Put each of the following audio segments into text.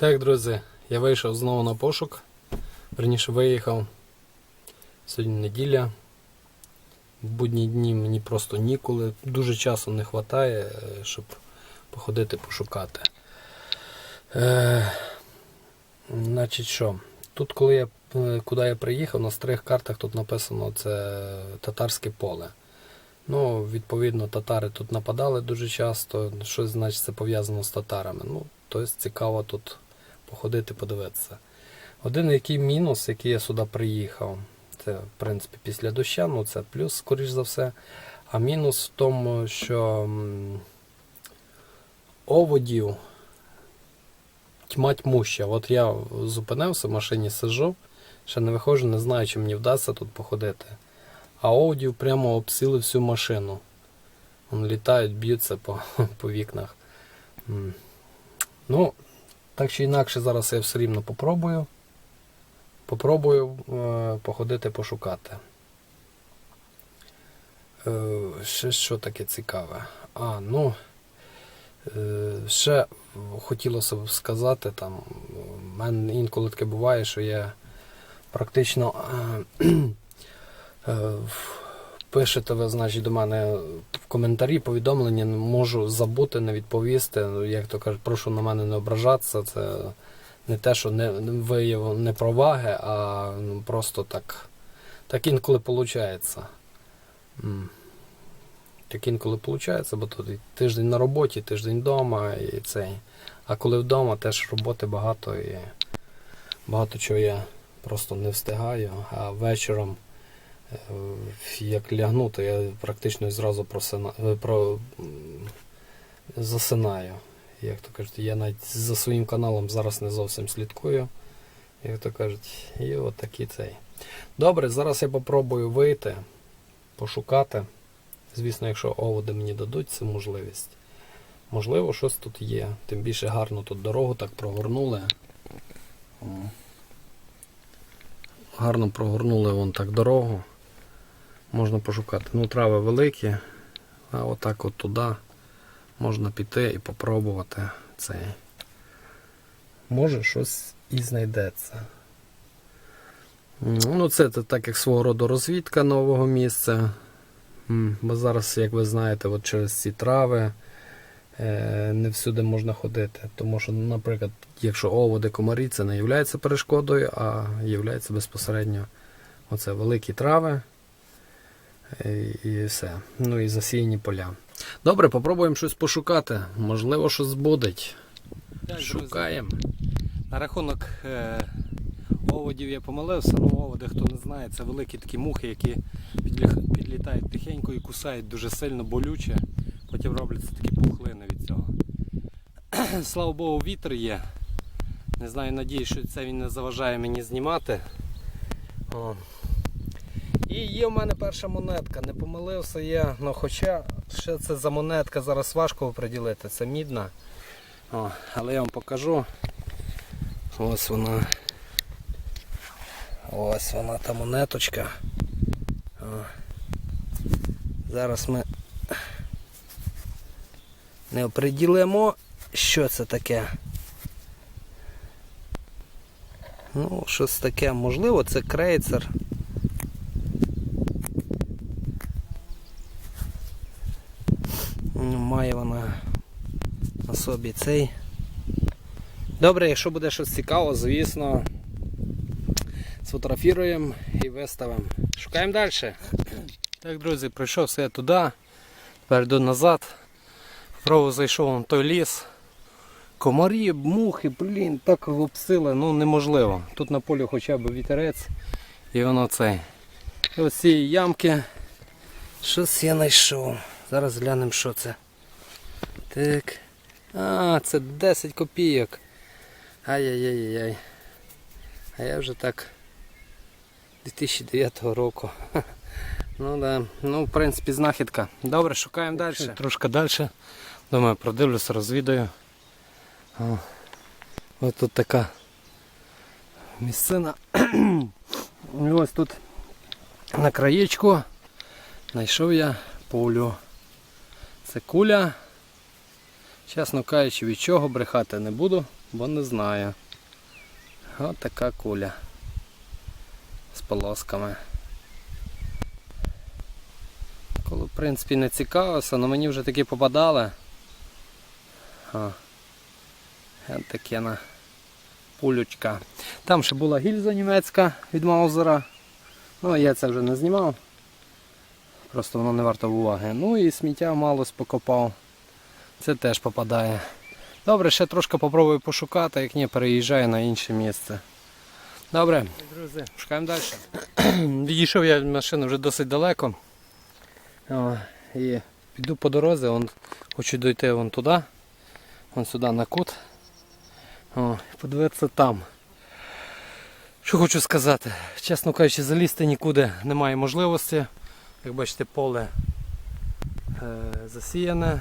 Так, друзі, я вийшов знову на пошук. Верніше виїхав. Сьогодні неділя. В будні дні мені просто ніколи. Дуже часу не вистачає, щоб походити пошукати. Е, значить що? Тут, коли я, е, куди я приїхав, на старих картах тут написано це татарське поле. Ну, відповідно, татари тут нападали дуже часто. Щось значить це пов'язано з татарами. Ну, тобто цікаво тут походити, подивитися. Один який мінус, який я сюди приїхав, це в принципі після доща, ну це плюс, скоріш за все. А мінус в тому, що оводів тьма тьмуща. От я зупинився, в машині сижу, ще не виходжу, не знаю, чи мені вдасться тут походити. А оводів прямо обсіли всю машину. Вони літають, б'ються по, по вікнах. Ну, так чи інакше, зараз я все рівно попробую. Попробую е, походити, пошукати. Е, ще що таке цікаве? А, ну. Е, ще хотілося б сказати, там, в мене інколи таке буває, що я практично е, е, пишете ви, значить, до мене в коментарі повідомлення, можу забути, не відповісти. Ну, Як то кажуть, прошу на мене не ображатися. Це не те, що не вияв непроваги, а ну, просто так, так інколи виходить. Так інколи виходить, бо тут тиждень на роботі, тиждень вдома і цей. А коли вдома, теж роботи багато і багато чого я просто не встигаю. А вечором, як лягну, то я практично зразу просина, е, про, засинаю. Як то кажуть, я навіть за своїм каналом зараз не зовсім слідкую. Як то кажуть, і от такий цей. Добре, зараз я попробую вийти, пошукати. Звісно, якщо оводи мені дадуть цю можливість. Можливо, щось тут є. Тим більше гарно тут дорогу так прогорнули. Гарно прогорнули вон так дорогу. Можна пошукати. Ну, трави великі, а отак от туди можна піти і попробувати цей. Може щось і знайдеться. Ну, це, так як свого роду розвідка нового місця. Бо зараз, як ви знаєте, от через ці трави е, не всюди можна ходити. Тому що, наприклад, якщо оводи комарі, це не є перешкодою, а є безпосередньо оце великі трави і все. Ну і засіяні поля. Добре, попробуємо щось пошукати. Можливо, щось збудить. Шукаємо. На рахунок е, оводів я помилився, ну оводи, хто не знає, це великі такі мухи, які підлітають тихенько і кусають дуже сильно болюче. Потім робляться такі пухлини від цього. Слава Богу, вітер є. Не знаю, надіюсь, що це він не заважає мені знімати. О. І є в мене перша монетка. Не помилився я, ну хоча ще це за монетка зараз важко оприділити, це мідна. О, але я вам покажу. Ось вона. Ось вона та монеточка. О. Зараз ми не оприділимо, що це таке. Ну, щось таке, можливо, це крейцер. Ну, Має вона на собі цей. Добре, якщо буде щось цікаво, звісно, сфотографіруємо і виставимо. Шукаємо далі. Так, друзі, прийшовся я туди, тепер йду назад. Вправо зайшов в той ліс. Комарі, мухи, блін, так обсили, ну неможливо. Тут на полі хоча б вітерець і воно цей. Ось цієї ямки щось я знайшов. Зараз глянемо, що це. Так. А, це 10 копійок. Ай-яй-яй-яй. А я вже так 2009 року. Ну да. Ну, в принципі, знахідка. Добре, шукаємо далі. Трошки далі. Думаю, продивлюся, розвідаю. О, ось тут така місцина. І ось тут на краєчку знайшов я пулю. Це куля Чесно кажучи, від чого брехати не буду, бо не знаю. Ось така куля з полосками. Коли, в принципі, не цікавився, але мені вже такі попадали. Ось таке на пулючка. Там ще була гільза німецька від Маузера. Ну, я це вже не знімав. Просто воно не варто уваги. Ну і сміття малось покопав. Це теж попадає. Добре, ще трошки попробую пошукати, як ні, переїжджаю на інше місце. Добре, друзі, шукаємо далі. Відійшов я від машини вже досить далеко. О, і піду по дорозі, вон, хочу дойти вон туди, вон сюди на кут. О, подивитися там. Що хочу сказати, чесно кажучи, залізти нікуди немає можливості. Як бачите, поле е, засіяне.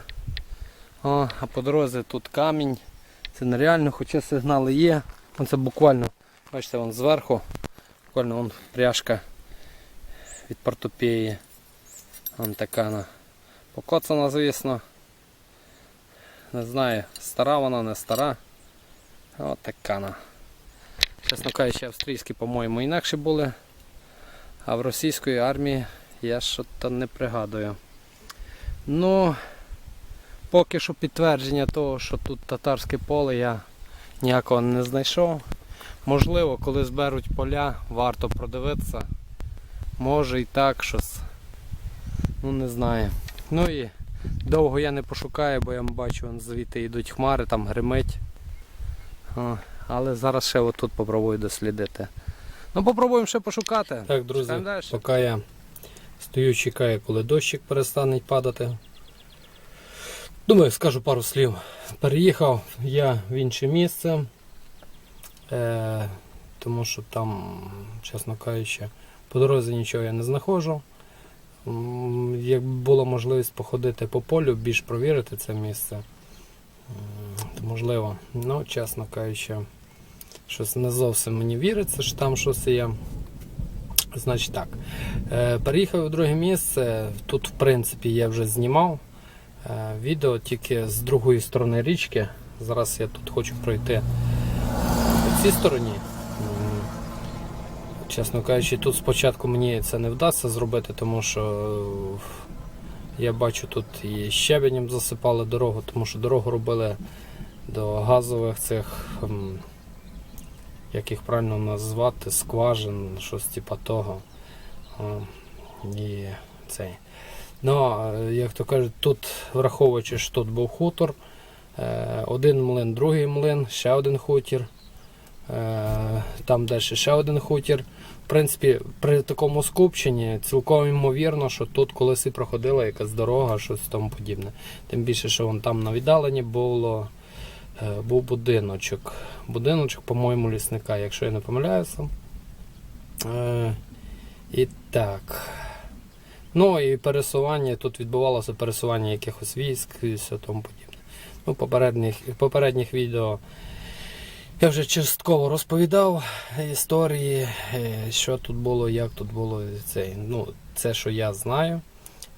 О, а по дорозі тут камінь. Це нереально, хоча сигнали є. Вон це буквально, бачите, вон зверху. Буквально вон пряжка від портопеї. Вон така вона покоцана, звісно. Не знаю, стара вона, не стара. От така вона. Чесно кажучи, австрійські, по-моєму, інакше були. А в російської армії я щось не пригадую. Ну, поки що підтвердження того, що тут татарське поле, я ніякого не знайшов. Можливо, коли зберуть поля, варто продивитися. Може і так щось. Ну не знаю. Ну і довго я не пошукаю, бо я бачу, вон звідти йдуть хмари, там гримить. О, але зараз ще отут попробую дослідити. Ну попробуємо ще пошукати. Так, друзі, поки я стою, чекаю, коли дощик перестане падати. Думаю, скажу пару слів. Переїхав я в інше місце, е, тому що там, чесно кажучи, по дорозі нічого я не знаходжу. Якби була можливість походити по полю, більш провірити це місце, то можливо. Ну, чесно кажучи, щось не зовсім мені віриться, що там щось є. Значить так. Е, переїхав у друге місце. Тут, в принципі, я вже знімав відео тільки з другої сторони річки. Зараз я тут хочу пройти по цій стороні. Чесно кажучи, тут спочатку мені це не вдасться зробити, тому що е, я бачу тут і щебенем засипали дорогу, тому що дорогу робили до газових цих. як їх правильно назвати, скважин, щось типа того. І цей. Ну, як то кажуть, тут, враховуючи, що тут був хутор, е, один млин, другий млин, ще один хутір, е, там далі ще один хутір. В принципі, при такому скупченні цілком ймовірно, що тут колись і проходила якась дорога, щось тому подібне. Тим більше, що вон там на віддаленні було е, був будиночок. Будиночок, по-моєму, лісника, якщо я не помиляюся. І так. Ну і пересування, тут відбувалося пересування якихось військ і все тому подібне. Ну, попередніх, попередніх відео я вже частково розповідав історії, е, що тут було, як тут було. Це, ну, це, що я знаю.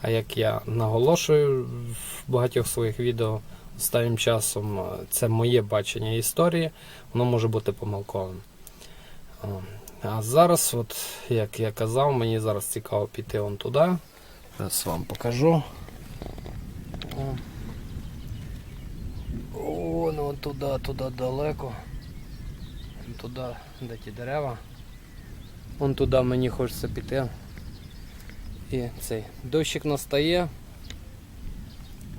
А як я наголошую в багатьох своїх відео останнім часом, е, це моє бачення історії, воно може бути помилковим. О, А зараз, от, як я казав, мені зараз цікаво піти вон туди. Зараз вам покажу. О, О, ну туди, туди далеко. Вон Туди, де ті дерева. Вон туди мені хочеться піти. І цей дощик настає.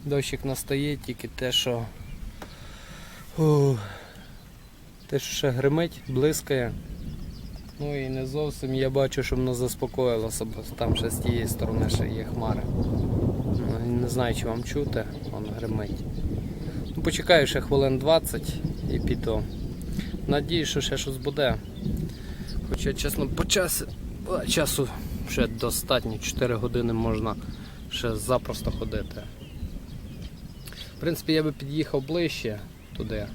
Дощик настає, тільки те, що Ух, те, що ще гримить, блискає. Ну і не зовсім я бачу, що воно заспокоїлося, бо там ще з тієї сторони ще є хмари. Ну, Не знаю, чи вам чути, воно гримить. Ну, почекаю ще хвилин 20 і піду. Надію, що ще щось буде. Хоча, чесно, по часу, часу ще достатньо, 4 години можна ще запросто ходити. В принципі, я би під'їхав ближче туди.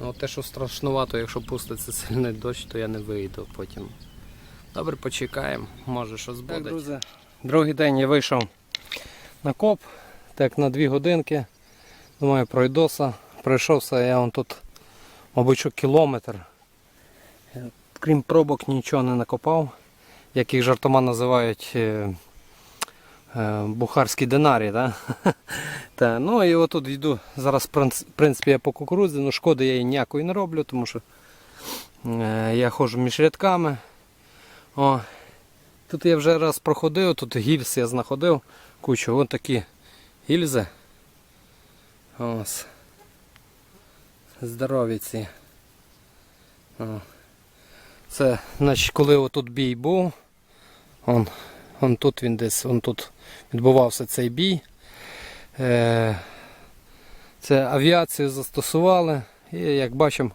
Ну, те, що страшнувато, якщо пуститься сильний дощ, то я не вийду потім. Добре, почекаємо, може щось буде. Так, друзі, другий день я вийшов на коп, так на 2 годинки. Думаю, пройдося. Пройшовся я вон тут, мабуть, що кілометр. Крім пробок нічого не накопав, як їх жартома називають е, бухарські динарі. Да? Та, ну і отут йду. Зараз, в принципі, я по кукурудзі, ну шкоди я їй ніякої не роблю, тому що е, я ходжу між рядками. О, тут я вже раз проходив, тут гільз я знаходив кучу. Ось такі гільзи. Ось. Здорові ці. О. Це, значить, коли отут бій був, он, он тут він десь, он тут відбувався цей бій. Е, це авіацію застосували і, як бачимо,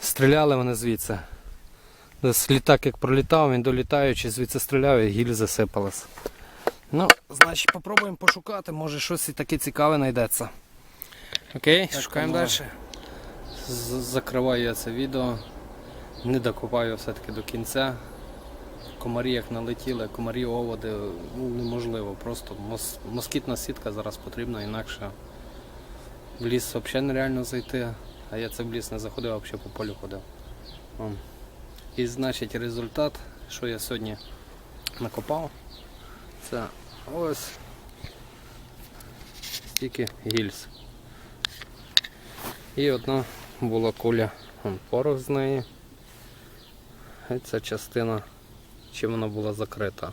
стріляли вони звідси. Десь літак як пролітав, він долітаючи, звідси стріляв і гіль засипалась. Ну, значить, попробуємо пошукати, може щось і таке цікаве знайдеться. Окей, Так, шукаємо ну, далі. Закриваю я це відео. Не докопаю все-таки до кінця. Комарі як налетіли, комарі оводи ну, неможливо. Просто мос- москітна сітка зараз потрібна, інакше в ліс взагалі нереально зайти. А я це в ліс не заходив, а взагалі по полю ходив. І значить результат, що я сьогодні накопав, це ось стільки гільз. І одна була куля, порох з неї. І ця частина, чим вона була закрита.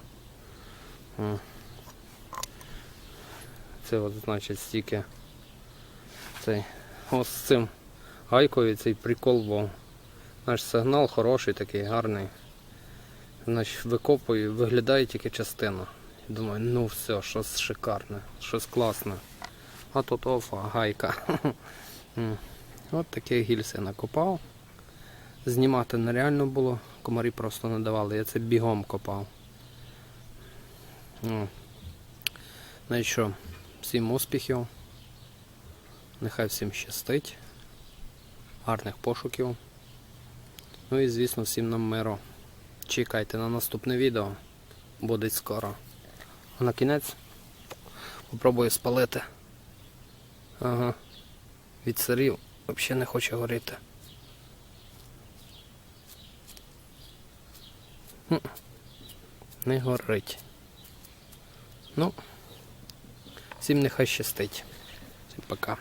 Це от значить стільки цей. Ось з цим гайкою цей прикол був. Наш сигнал хороший, такий гарний. Значить, викопую, виглядає тільки частина. Думаю, ну все, щось шикарне, щось класне. А тут офа, гайка. От такі гільси накопав. Знімати нереально було, комарі просто не давали. Я це бігом копав. Ну, ну і що, всім успіхів. Нехай всім щастить. Гарних пошуків. Ну і звісно всім нам миру. Чекайте на наступне відео. Буде скоро. А на кінець попробую спалити. Ага. Від сирів взагалі не хоче горіти. Не горить. Ну, всім нехай щастить. Всім пока.